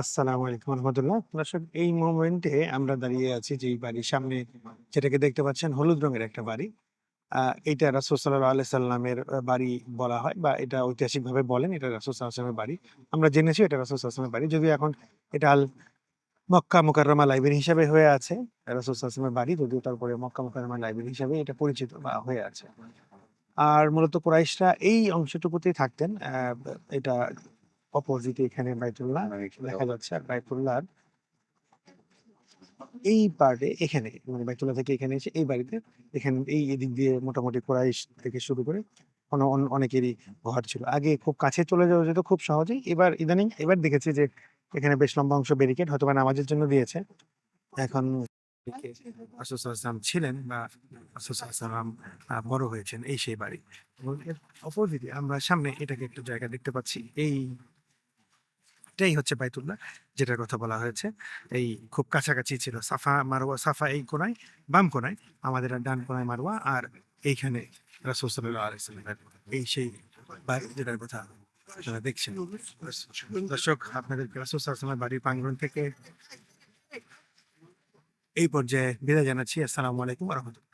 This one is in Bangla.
আসসালামু আলাইকুম রহমতুল্লাহ। এই মোমেন্টে আমরা দাঁড়িয়ে আছি যে বাড়ির সামনে, যেটাকে দেখতে পাচ্ছেন হলুদ রঙের একটা বাড়ি। এটা সাল্লামের বাড়ি বলা হয় বা এটা ঐতিহাসিকভাবে বলেন, এটা রাসুল বাড়ি। আমরা জেনেছি এটা রাসুল বাড়ি। যদিও এখন এটা আল মক্কা মোকাররমা লাইব্রেরি হিসাবে হয়ে আছে, রাসুল বাড়ি। যদিও তারপরে মক্কা মোকাররমা লাইব্রেরি হিসাবে এটা পরিচিত বা হয়ে আছে। আর মূলত কুরাইশরা এই অংশটুকুতেই থাকতেন এটা অপোজিটে এখানে বাইতুল্লাহ দেখা যাচ্ছে আর বাইতুল্লাহ এই পার্টে এখানে মানে বাইতুল্লাহ থেকে এখানে এসে এই বাড়িতে এখানে এই এদিক দিয়ে মোটামুটি কোরাইশ থেকে শুরু করে অন- অন- অনেকেরই ঘর ছিল। আগে খুব কাছে চলে যাওয়া যেত খুব সহজেই। এবার ইদানিং এবার দেখেছি যে এখানে বেশ লম্বা অংশ ব্যারিকেড হয়তো নামাজের জন্য দিয়েছে। এখন আসুসালাম ছিলেন বা আসুসালাম বড় হয়েছেন এই সেই বাড়ি। এর অপোজিটে আমরা সামনে এটাকে একটু জায়গা দেখতে পাচ্ছি। এই এটাই হচ্ছে বাইতুল্লাহ, যেটার কথা বলা হয়েছে। এই খুব কাছাকাছি ছিল, সাফা মারোয়া সাফা এই কোনায়, বাম কোনায়, আমাদের ডান কোনায় মারোয়া আর এইখানে এই সেই যেটার কথা দেখছেন। দর্শক, আপনাদেরকে রাসূল বাড়ির প্রাঙ্গণ থেকে এই পর্যায়ে বিদায় জানাচ্ছি। আসসালামু আলাইকুম রহমতুল্লাহ।